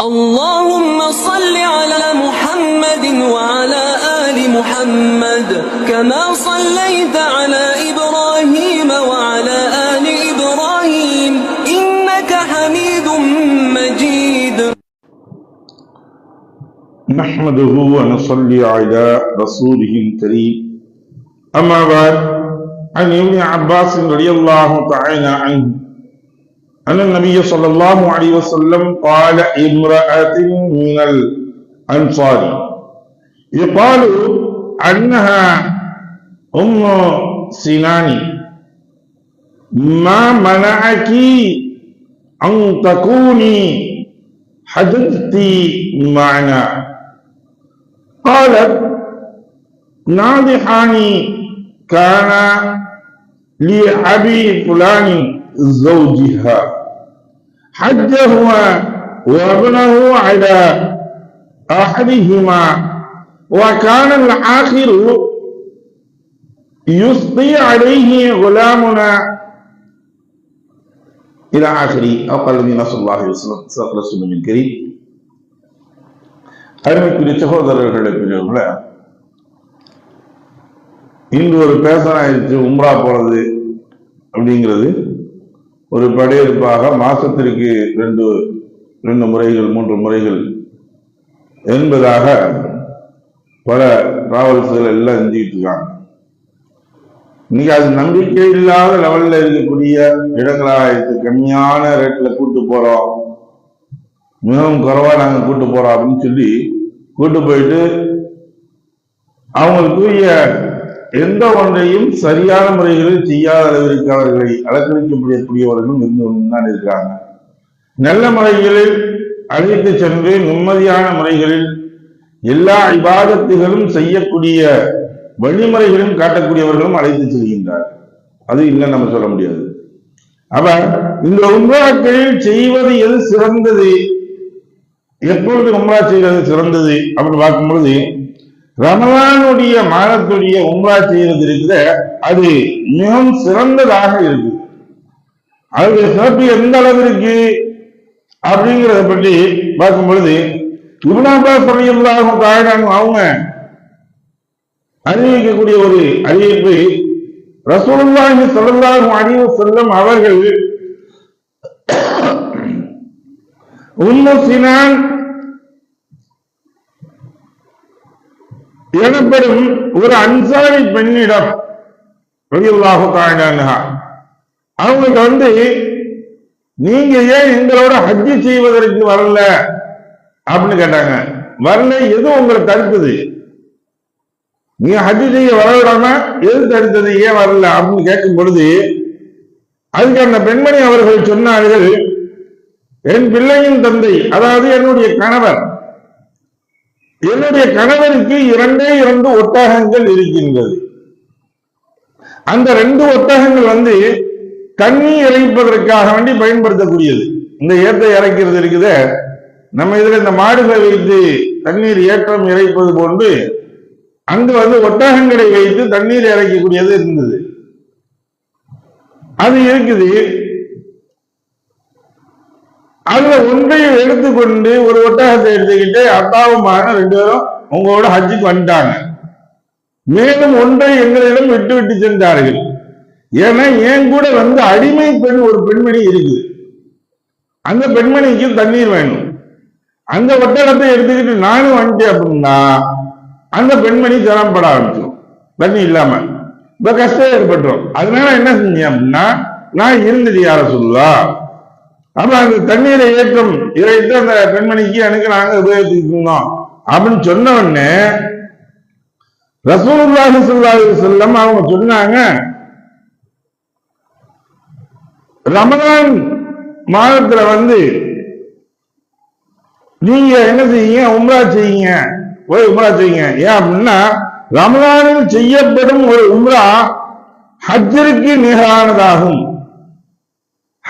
اللهم صل على محمد وعلى آل محمد كما صليت على إبراهيم وعلى آل إبراهيم إنك حميد مجيد. نحمده ونصلي على رسوله الكريم. أما بعد عن ابن عباس رضي الله تعالى عنه. أن النبي صلى الله عليه وسلم قال امرأة من الأنصار. يقال عنها أم سنان. ما منعك أن تكوني حدثت معنا؟ قالت ناضحان كان لأبي فلان. زوجها حجه وابنه على أحدهما وكان الآخر يسقي عليه غلامنا إلى آخره أو قال النبي صلى الله عليه وسلم صدق رسول من كريم அருமைக்குரிய சகோதரர்களை பெரியவர்கள இன்று ஒரு பேசன் ஆயிடுச்சு உம்ரா போறது அப்படிங்கிறது ஒரு படையெடுப்பாக மாசத்திற்கு ரெண்டு ரெண்டு முறைகள் மூன்று முறைகள் என்பதாக பல டிராவல்ஸ்கள் எல்லாம் செஞ்சுக்கிட்டு இருக்காங்க இன்னைக்கு அது நம்பிக்கை இல்லாத லெவல்ல இருக்கக்கூடிய இடங்களாயிடுச்சு கம்மியான ரேட்ல கூட்டு போறோம். மிகவும் குறைவா நாங்க கூட்டு போறோம் அப்படின்னு சொல்லி கூட்டு போயிட்டு அவங்களுக்குரிய எந்த ஒன்றையும் சரியான முறைகளில் செய்யாத அளவிற்கு அவர்களை அலக்கழிக்கப்படக்கூடியவர்களும் இருந்து தான் இருக்கிறாங்க. நல்ல முறைகளில் அழைத்து சென்று நிம்மதியான முறைகளில் எல்லா இபாதத்துகளும் செய்யக்கூடிய வழிமுறைகளும் காட்டக்கூடியவர்களும் அழைத்து செல்கின்றார் அது இல்லை நம்ம சொல்ல முடியாது. அப்ப இந்த உம்ராக்களில் செய்வது எது சிறந்தது? எப்பொழுது உம்ரா செய்வது சிறந்தது? அப்படின்னு பார்க்கும் பொழுது ரமலானுடைய மாதத்துடைய உம்ரா செய்வது இருக்குது அது மிகவும் சிறந்ததாக இருக்கு. அதனுடைய சிறப்பு எந்த அளவு இருக்கு அப்படிங்கிறத பற்றி பார்க்கும் பொழுது இவனாபா சொல்லியிருந்தாலும் தாழ்நாங்க அவங்க அறிவிக்கக்கூடிய ஒரு அறிவிப்பு ரசூலுல்லாஹி ஸல்லல்லாஹு அறிவு செல்லும் அவர்கள் உம்மு சினான் எனப்படும் ஒரு அன்சாரி பெண்ணிடம் ரலியல்லாஹு அவங்களுக்கு வந்து நீங்க ஏன் எங்களோட ஹஜ்ஜி செய்வதற்கு வரல அப்படின்னு கேட்டாங்க வரல எது உங்களை தடுத்தது நீங்க ஹஜ்ஜி செய்ய வர விடாம எது தடுத்தது ஏன் வரல அப்படின்னு கேட்கும் பொழுது அதுக்கு அந்த பெண்மணி அவர்கள் சொன்னார்கள் என் பிள்ளையின் தந்தை அதாவது என்னுடைய கணவர் என்னுடைய கணவருக்கு இரண்டே இரண்டு ஒட்டகங்கள் இருக்கின்றது. அந்த ரெண்டு ஒட்டகங்கள் வந்து தண்ணி இறைப்பதற்காக வேண்டி பயன்படுத்தக்கூடியது. இந்த ஏற்ற இறைக்கிறது இருக்குது. நம்ம இதுல இந்த மாடுகளை வைத்து தண்ணீர் ஏற்றம் இறைப்பது போன்று அங்கு வந்து ஒட்டகங்களை வைத்து தண்ணீர் இறைக்கக்கூடியது இருந்தது. அது இருக்குது. அதுல ஒன்றையும் எடுத்துக்கொண்டு ஒரு ஒட்டகத்தை எடுத்துக்கிட்டு அத்தாவுமான ரெண்டு பேரும் உங்களோட ஹஜ்ஜுக்கு வந்துட்டாங்க. மேலும் ஒன்றை எங்களிடம் விட்டு விட்டு சென்றார்கள். ஏன்னா என் கூட வந்து அடிமை பெண் ஒரு பெண்மணி இருக்குது. அந்த பெண்மணிக்கு தண்ணீர் வேணும். அந்த ஒட்டகத்தை எடுத்துக்கிட்டு நானும் வந்துட்டேன் அப்படின்னா அந்த பெண்மணி சிரமப்பட ஆரம்பிச்சோம் தண்ணி இல்லாம. இப்ப கஷ்டம் ஏற்பட்டுரும். அதனால என்ன செஞ்சேன் அப்படின்னா நான் இருந்துட்டு யார சொல்லுவா? அப்ப அந்த தண்ணீரை ஏற்றம் இறைத்து அந்த பெண்மணிக்கு எனக்கு நாங்க உபயோகிச்சுட்டு இருந்தோம். அப்படின்னு சொன்ன உடனே ரசூலுல்லாஹி ஸல்லல்லாஹு அலைஹி அவங்க சொன்னாங்க ரமதான் மாதத்துல வந்து நீங்க என்ன செய்யுங்க? உம்ரா செய்யுங்க. போய் உம்ரா செய்யுங்க. ஏன் அப்படின்னா ரமதானில் செய்யப்படும் ஒரு உம்ரா ஹஜ்ஜிற்கு நிகரானதாகும்.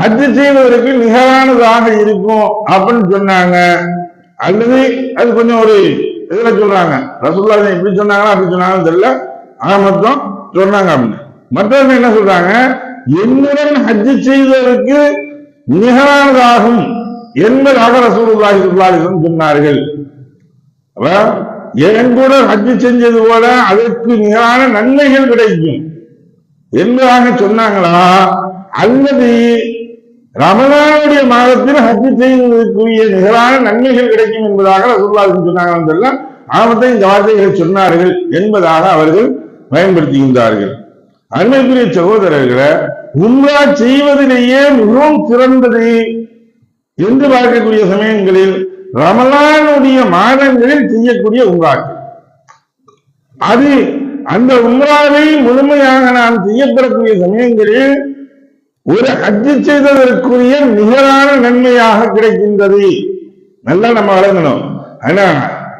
ஹஜ் செய்வதற்கு நிகரானதாக இருக்கும் அப்படின்னு சொன்னாங்க. அல்லது அது கொஞ்சம் ஒரு இதுல சொல்றாங்க. ரசூல்லா இப்படி சொன்னாங்களா அப்படி சொன்னாங்கன்னு தெரியல. ஆனா மொத்தம் சொன்னாங்க அப்படின்னு. மற்றவங்க என்ன சொல்றாங்க? என்னுடன் ஹஜ் செய்வதற்கு நிகரானதாகும் என்பதாக ரசூலுல்லாஹி ஸல்லல்லாஹு சொன்னார்கள். அப்ப என் கூட ஹஜ்ஜு செஞ்சது போல அதற்கு நிகரான நன்மைகள் கிடைக்கும். என்பதாக சொன்னாங்களா? அல்லது ரமலானுடைய மாதத்தில் ஹஜ்ஜு செய்வதற்குரிய நிகரான நன்மைகள் கிடைக்கும் என்பதாக ரசூல்லா சொன்னாங்க எல்லாம் ஆமத்தை இந்த வார்த்தைகளை சொன்னார்கள் என்பதாக அவர்கள் பயன்படுத்துகின்றார்கள். அன்னைக்குரிய சகோதரர்களை உம்ரா செய்வதிலேயே மிகவும் சிறந்தது என்று பார்க்கக்கூடிய சமயங்களில் ரமலானுடைய மாதங்களில் செய்யக்கூடிய உம்ராக்கள். அது அந்த உம்ராவை முழுமையாக நாம் செய்யப்படக்கூடிய சமயங்களில் ஒரு ஹஜ்ஜு செய்ததற்குரிய நிகரான நன்மையாக கிடைக்கின்றது. நல்லா நம்ம வழங்கணும் ஆனா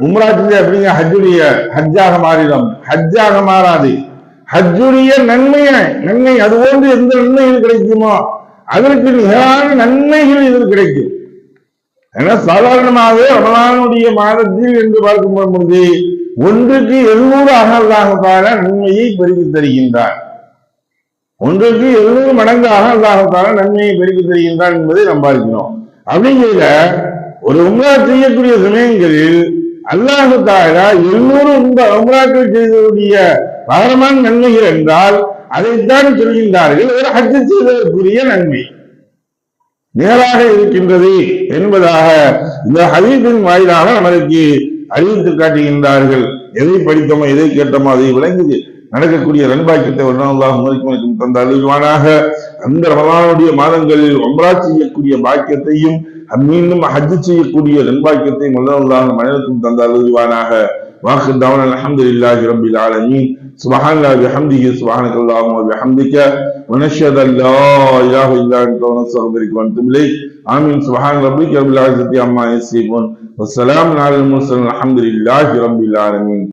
உம்ரா செஞ்ச அப்படிங்க ஹஜ்ஜுடைய ஹஜ்ஜாக மாறிடும்? ஹஜ்ஜாக மாறாது. ஹஜ்ஜுடைய நன்மையை நன்மை அது போன்று எந்த நன்மைகள் கிடைக்குமோ அதற்கு நிகரான நன்மைகள் இதில் கிடைக்கும். ஏன்னா சாதாரணமாக ரமலானுடைய மாதத்தில் என்று பார்க்கும் பொழுது ஒன்றுக்கு எழுநூறு அகல்லாகத்தான நன்மையை பெருகி தருகின்றான். ஒன்றுக்கு எழுநூறு மடங்காக அல்லாஹத்தால நன்மையை பெருக்கி தருகின்றான் என்பதை நம்பாதிக்கிறோம் அப்படிங்கிற ஒரு உம்ரா செய்யக்கூடிய சமயங்களில் அல்லாஹு எல்லோரும் இந்த உம்ராக்கள் செய்தவருடைய பகரமான நன்மைகள் என்றால் அதைத்தான் சொல்கின்றார்கள். ஒரு ஹஜ்ஜு செய்வதற்குரிய நன்மை. நேராக இருக்கின்றது என்பதாக இந்த ஹதீஸின் வாயிலாக நமக்கு அறிவித்து காட்டுகின்றார்கள். எதை படித்தோமோ எதை கேட்டோமோ அதை விளங்குது. நடக்கக்கூடிய ரன்பாக்கியத்தை வண்ணாக மதிக்கும் தந்த அழிவானாக அந்த ரமலானுடைய மாதங்களில் ஒம்ரா செய்யக்கூடிய பாக்கியத்தையும் மீண்டும் ஹஜ் செய்யக்கூடிய ரன்பாக்கியத்தையும் வல்லவல்லாக மனிதத்தும் தந்த அழிவானாக واخر دعوانا الحمد لله رب العالمين سبحان الله بحمده سبحانك اللهم وبحمدك ونشهد ان لا اله الا انت ونستغفرك ونتوب اليك امين سبحان ربك رب العزه عما يصفون والسلام على المرسلين الحمد لله رب العالمين